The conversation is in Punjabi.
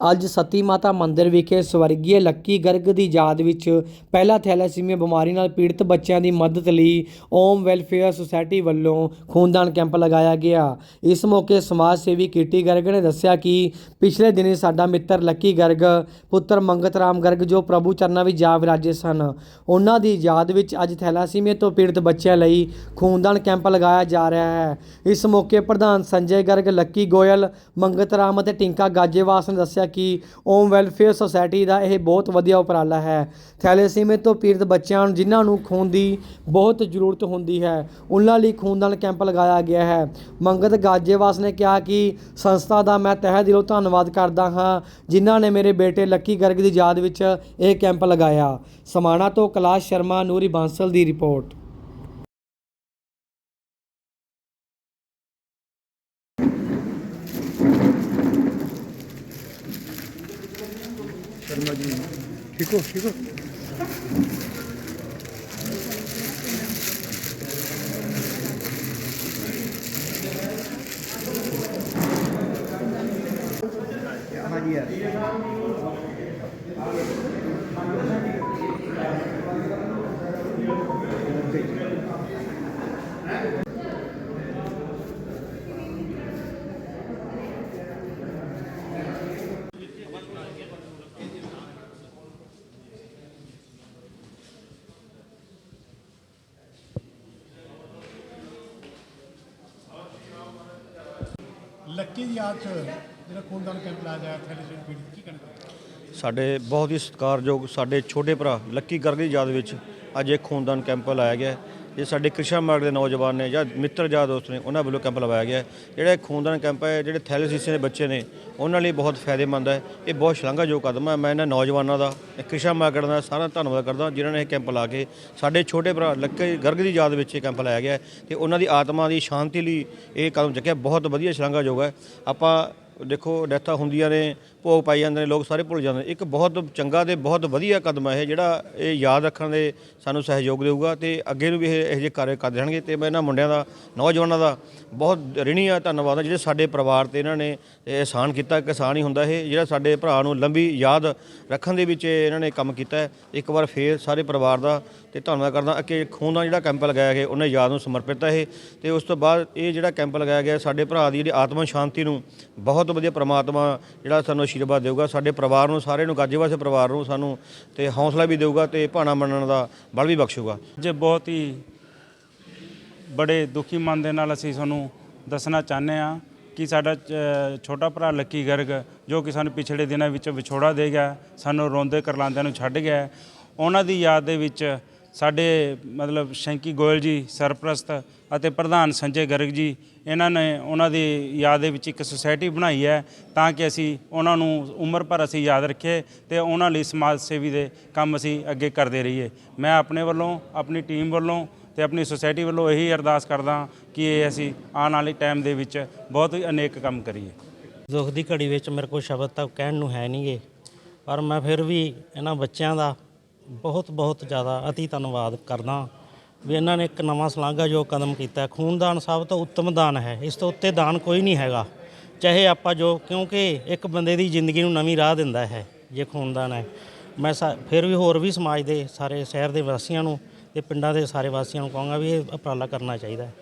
ਅੱਜ ਸਤੀ ਮਾਤਾ ਮੰਦਿਰ ਵਿਖੇ ਸਵਰਗੀ ਲੱਕੀ ਗਰਗ ਦੀ ਯਾਦ ਵਿੱਚ ਪਹਿਲਾ ਥੈਲੇਸੀਮੀਆ ਬਿਮਾਰੀ ਨਾਲ ਪੀੜਤ ਬੱਚਿਆਂ ਦੀ ਮਦਦ ਲਈ ਓਮ ਵੈਲਫੇਅਰ ਸੁਸਾਇਟੀ ਵੱਲੋਂ ਖੂਨਦਾਨ ਕੈਂਪ ਲਗਾਇਆ ਗਿਆ। ਇਸ ਮੌਕੇ ਸਮਾਜ ਸੇਵੀ ਕੀਟੀ ਗਰਗ ਨੇ ਦੱਸਿਆ ਕਿ ਪਿਛਲੇ ਦਿਨੀ ਸਾਡਾ ਮਿੱਤਰ ਲੱਕੀ ਗਰਗ, ਪੁੱਤਰ ਮੰਗਤ ਰਾਮ ਗਰਗ ਜੋ ਪ੍ਰਭੂ ਚਰਨਾਂ ਵਿੱਚ ਜਾ ਵਿਰਾਜੇ ਸਨ। ਉਹਨਾਂ ਦੀ ਯਾਦ ਵਿੱਚ ਅੱਜ ਥੈਲਾਸੀਮੀਆ ਤੋਂ ਪੀੜਤ ਬੱਚਿਆਂ ਲਈ ਖੂਨਦਾਨ ਕੈਂਪ ਲਗਾਇਆ ਜਾ ਰਿਹਾ ਹੈ। ਇਸ ਮੌਕੇ ਪ੍ਰਧਾਨ ਸੰਜੇ ਗਰਗ, ਲੱਕੀ ਗੋਇਲ, ਮੰਗਤ ਰਾਮ ਅਤੇ ਟਿੰਕਾ ਗਾਜੇਵਾਸ ਨੇ ਦੱਸਿਆ ਕਿ ਓਮ ਵੈਲਫੇਅਰ ਸੁਸਾਇਟੀ ਦਾ ਇਹ ਬਹੁਤ ਵਧੀਆ ਉਪਰਾਲਾ ਹੈ। ਥੈਲੇਸੀਮੇ ਤੋਂ ਪੀੜਤ ਬੱਚਿਆਂ ਨੂੰ, ਜਿਨ੍ਹਾਂ ਨੂੰ ਖੂਨ ਦੀ ਬਹੁਤ ਜ਼ਰੂਰਤ ਹੁੰਦੀ ਹੈ, ਉਹਨਾਂ ਲਈ ਖੂਨਦਾਨ ਕੈਂਪ ਲਗਾਇਆ ਗਿਆ ਹੈ। ਮੰਗਤ ਗਾਜੇਵਾਸ ਨੇ ਕਿਹਾ ਕਿ ਸੰਸਥਾ ਦਾ ਮੈਂ ਤਹਿ ਦਿਲੋਂ ਧੰਨਵਾਦ ਕਰਦਾ ਹਾਂ, ਜਿਨ੍ਹਾਂ ਨੇ ਮੇਰੇ ਬੇਟੇ ਲੱਕੀ ਗਰਗ ਦੀ ਯਾਦ ਵਿੱਚ ਇਹ ਕੈਂਪ ਲਗਾਇਆ। ਸਮਾਣਾ ਤੋਂ ਕੈਲਾਸ਼ ਸ਼ਰਮਾ, ਨੂਰੀ ਬਾਂਸਲ ਦੀ report. शर्मा जी ठीक हो ठीक हो हाँ जी यार Lucky ਦੀ ਯਾਦ 'ਚ ਜਿਹੜਾ ਖੂਨਦਾਨ ਕੈਂਪ ਲਾਇਆ ਗਿਆ ਥੈਲੇਸੀਮੀਆ ਪੀੜਤ, ਕੀ ਕਹਿਣਾ ਸਾਡੇ ਬਹੁਤ ਹੀ ਸਤਿਕਾਰਯੋਗ ਸਾਡੇ ਛੋਟੇ ਭਰਾ ਲੱਕੀ ਗਰਗ ਦੀ ਯਾਦ ਵਿੱਚ ਅੱਜ ਇੱਕ ਖੂਨਦਾਨ ਕੈਂਪ ਲਾਇਆ ਗਿਆ ਜੇ ਸਾਡੇ ਕ੍ਰਿਸ਼ਾ ਮਾਰਗ ਦੇ ਨੌਜਵਾਨ ਨੇ ਜਾਂ ਮਿੱਤਰ ਯਾਰ ਦੋਸਤ ਨੇ, ਉਹਨਾਂ ਵੱਲੋਂ ਕੈਂਪ ਲਵਾਇਆ ਗਿਆ ਜਿਹੜਾ ਇਹ ਖੂਨਦਾਨ ਕੈਂਪ ਹੈ, ਜਿਹੜੇ ਥੈਲੇਸੀਮੀਆ ਦੇ ਬੱਚੇ ਨੇ, ਉਹਨਾਂ ਲਈ ਬਹੁਤ ਫਾਇਦੇਮੰਦ ਹੈ। ਇਹ ਬਹੁਤ ਸ਼ਲਾਘਾਯੋਗ ਕਦਮ ਹੈ। ਮੈਂ ਇਹਨਾਂ ਨੌਜਵਾਨਾਂ ਦਾ ਕ੍ਰਿਸ਼ਾ ਮਾਰਗ ਦਾ ਸਾਰਾ ਧੰਨਵਾਦ ਕਰਦਾ, ਜਿਨ੍ਹਾਂ ਨੇ ਇਹ ਕੈਂਪ ਲਾ ਕੇ ਸਾਡੇ ਛੋਟੇ ਭਰਾ ਲੱਕੇ ਗਰਗ ਦੀ ਯਾਦ ਵਿੱਚ ਇਹ ਕੈਂਪ ਲਾਇਆ ਗਿਆ ਹੈ ਤੇ ਉਹਨਾਂ ਦੀ ਆਤਮਾ ਦੀ ਸ਼ਾਂਤੀ ਲਈ ਇਹ ਕਦਮ ਚੱਕਿਆ। ਬਹੁਤ ਵਧੀਆ ਸ਼ਲਾਘਾਯੋਗ ਹੈ। ਆਪਾਂ ਦੇਖੋ ਡੈਥਾਂ ਹੁੰਦੀਆਂ ਨੇ, ਭੋਗ ਪਾਈ ਜਾਂਦੇ ਨੇ, ਲੋਕ ਸਾਰੇ ਭੁੱਲ ਜਾਂਦੇ ਨੇ। ਇੱਕ ਬਹੁਤ ਚੰਗਾ ਤੇ ਬਹੁਤ ਵਧੀਆ ਕਦਮ ਹੈ ਇਹ, ਜਿਹੜਾ ਇਹ ਯਾਦ ਰੱਖਣ ਦੇ ਸਾਨੂੰ ਸਹਿਯੋਗ ਦੇਊਗਾ ਤੇ ਅੱਗੇ ਨੂੰ ਵੀ ਇਹ ਇਹੋ ਜਿਹੇ ਕਾਰਜ ਕਰਦੇ ਰਹਿਣਗੇ ਤੇ ਮੈਂ ਇਹਨਾਂ ਮੁੰਡਿਆਂ ਦਾ, ਨੌਜਵਾਨਾਂ ਦਾ ਬਹੁਤ ਰਿਣੀ ਆ, ਧੰਨਵਾਦ ਆ, ਜਿਹੜੇ ਸਾਡੇ ਪਰਿਵਾਰ ਤੇ ਇਹਨਾਂ ਨੇ ਇਹ ਅਹਿਸਾਨ ਕੀਤਾ ਕਿਸਾਨ ਹੀ ਹੁੰਦਾ ਇਹ, ਜਿਹੜਾ ਸਾਡੇ ਭਰਾ ਨੂੰ ਲੰਬੀ ਯਾਦ ਰੱਖਣ ਦੇ ਵਿੱਚ ਇਹਨਾਂ ਨੇ ਕੰਮ ਕੀਤਾ ਹੈ। ਇੱਕ ਵਾਰ ਫੇਰ ਸਾਰੇ ਪਰਿਵਾਰ ਦਾ ਤੇ ਧੰਨਵਾਦ ਕਰਦਾ ਕਿ ਖੂਨ ਦਾ ਜਿਹੜਾ ਕੈਂਪ ਲਗਾਇਆ ਗਿਆ, ਉਹਨਾਂ ਯਾਦ ਨੂੰ ਸਮਰਪਿਤ ਹੈ ਇਹ। ਤੇ ਉਸ ਤੋਂ ਬਾਅਦ ਇਹ ਜਿਹੜਾ ਕੈਂਪ ਲਗਾਇਆ ਗਿਆ, ਸਾਡੇ ਭਰਾ ਦੀ ਜਿਹੜੀ ਆਤਮਾ ਸ਼ਾਂਤੀ ਨੂੰ ਬਹੁਤ ਵਧੀਆ ਪ੍ਰਮਾਤਮਾ ਜਿਹੜਾ ਸਾਨੂੰ ਆਸ਼ੀਰਵਾਦ ਦੇਊਗਾ, ਸਾਡੇ ਪਰਿਵਾਰ ਨੂੰ ਸਾਰੇ ਨੂੰ ਗਾਜੇ ਗਾਜੇਵਾਸੇ ਪਰਿਵਾਰ ਨੂੰ ਸਾਨੂੰ ਤੇ ਹੌਸਲਾ ਵੀ ਦੇਊਗਾ ਤੇ ਭਾਣਾ ਮੰਨਣ ਦਾ ਬਲ ਵੀ ਬਖਸ਼ੂਗਾ। ਜੇ ਬਹੁਤ ਹੀ ਬੜੇ ਦੁਖੀ ਮਨ ਦੇ ਨਾਲ ਅਸੀਂ ਤੁਹਾਨੂੰ ਦੱਸਣਾ ਚਾਹੁੰਦੇ ਆ ਕਿ ਸਾਡਾ ਛੋਟਾ ਭਰਾ ਲੱਕੀ ਗਰਗ, ਜੋ ਕਿ ਸਾਨੂੰ ਪਿਛਲੇ ਦਿਨਾਂ ਵਿੱਚ ਵਿਛੋੜਾ ਦੇ ਗਿਆ, ਸਾਨੂੰ ਰੋਂਦੇ ਕਰਲਾਂਦਿਆਂ ਨੂੰ ਛੱਡ ਗਿਆ, ਉਹਨਾਂ ਦੀ ਯਾਦ ਦੇ ਵਿੱਚ ਸਾਡੇ ਮਤਲਬ ਸ਼ੈਂਕੀ ਗੋਇਲ ਜੀ, ਸਰਪ੍ਰਸਤ ਅਤੇ ਪ੍ਰਧਾਨ ਸੰਜੇ ਗਰਗ ਜੀ, ਇਹਨਾਂ ਨੇ ਉਹਨਾਂ ਦੀ ਯਾਦ ਦੇ ਵਿੱਚ ਇੱਕ ਸੁਸਾਇਟੀ ਬਣਾਈ ਹੈ ਤਾਂ ਕਿ ਅਸੀਂ ਉਹਨਾਂ ਨੂੰ ਉਮਰ ਭਰ ਅਸੀਂ ਯਾਦ ਰੱਖੀਏ ਤੇ ਉਹਨਾਂ ਲਈ ਸਮਾਜ ਸੇਵੀ ਦੇ ਕੰਮ ਅਸੀਂ ਅੱਗੇ ਕਰਦੇ ਰਹੀਏ। ਮੈਂ ਆਪਣੇ ਵੱਲੋਂ, ਆਪਣੀ ਟੀਮ ਵੱਲੋਂ ਤੇ ਆਪਣੀ ਸੁਸਾਇਟੀ ਵੱਲੋਂ ਇਹੀ ਅਰਦਾਸ ਕਰਦਾ ਕਿ ਇਹ ਅਸੀਂ ਆਉਣ ਵਾਲੇ ਟਾਈਮ ਦੇ ਵਿੱਚ ਬਹੁਤ ਹੀ ਅਨੇਕ ਕੰਮ ਕਰੀਏ। ਦੁੱਖ ਦੀ ਘੜੀ ਵਿੱਚ ਮੇਰੇ ਕੋਲ ਸ਼ਬਦ ਤਾਂ ਕਹਿਣ ਨੂੰ ਹੈ ਨਹੀਂਗੇ ਪਰ ਮੈਂ ਫਿਰ ਵੀ ਇਹਨਾਂ ਬੱਚਿਆਂ ਦਾ ਬਹੁਤ ਬਹੁਤ ਜ਼ਿਆਦਾ ਅਤੀ ਧੰਨਵਾਦ ਕਰਦਾ ਵੀ ਇਹਨਾਂ ਨੇ ਇੱਕ ਨਵਾਂ ਸ਼ਲਾਘਾਯੋਗ ਕਦਮ ਕੀਤਾ ਹੈ। ਖੂਨਦਾਨ ਸਭ ਤੋਂ ਉੱਤਮ ਦਾਨ ਹੈ। ਇਸ ਤੋਂ ਉੱਤੇ ਦਾਨ ਕੋਈ ਨਹੀਂ ਹੈਗਾ। ਚਾਹੇ ਆਪਾਂ ਜੋ, ਕਿਉਂਕਿ ਇੱਕ ਬੰਦੇ ਦੀ ਜ਼ਿੰਦਗੀ ਨੂੰ ਨਵੀਂ ਰਾਹ ਦਿੰਦਾ ਹੈ, ਜੇ ਖੂਨਦਾਨ ਹੈ। ਮੈਂ ਸਾ- ਫਿਰ ਵੀ ਹੋਰ ਵੀ ਸਮਾਜ ਦੇ ਸਾਰੇ ਸ਼ਹਿਰ ਦੇ ਵਾਸੀਆਂ ਨੂੰ ਤੇ ਪਿੰਡਾਂ ਦੇ ਸਾਰੇ ਵਾਸੀਆਂ ਨੂੰ ਕਹਾਂਗਾ ਵੀ ਇਹ ਉਪਰਾਲਾ ਕਰਨਾ ਚਾਹੀਦਾ ਹੈ।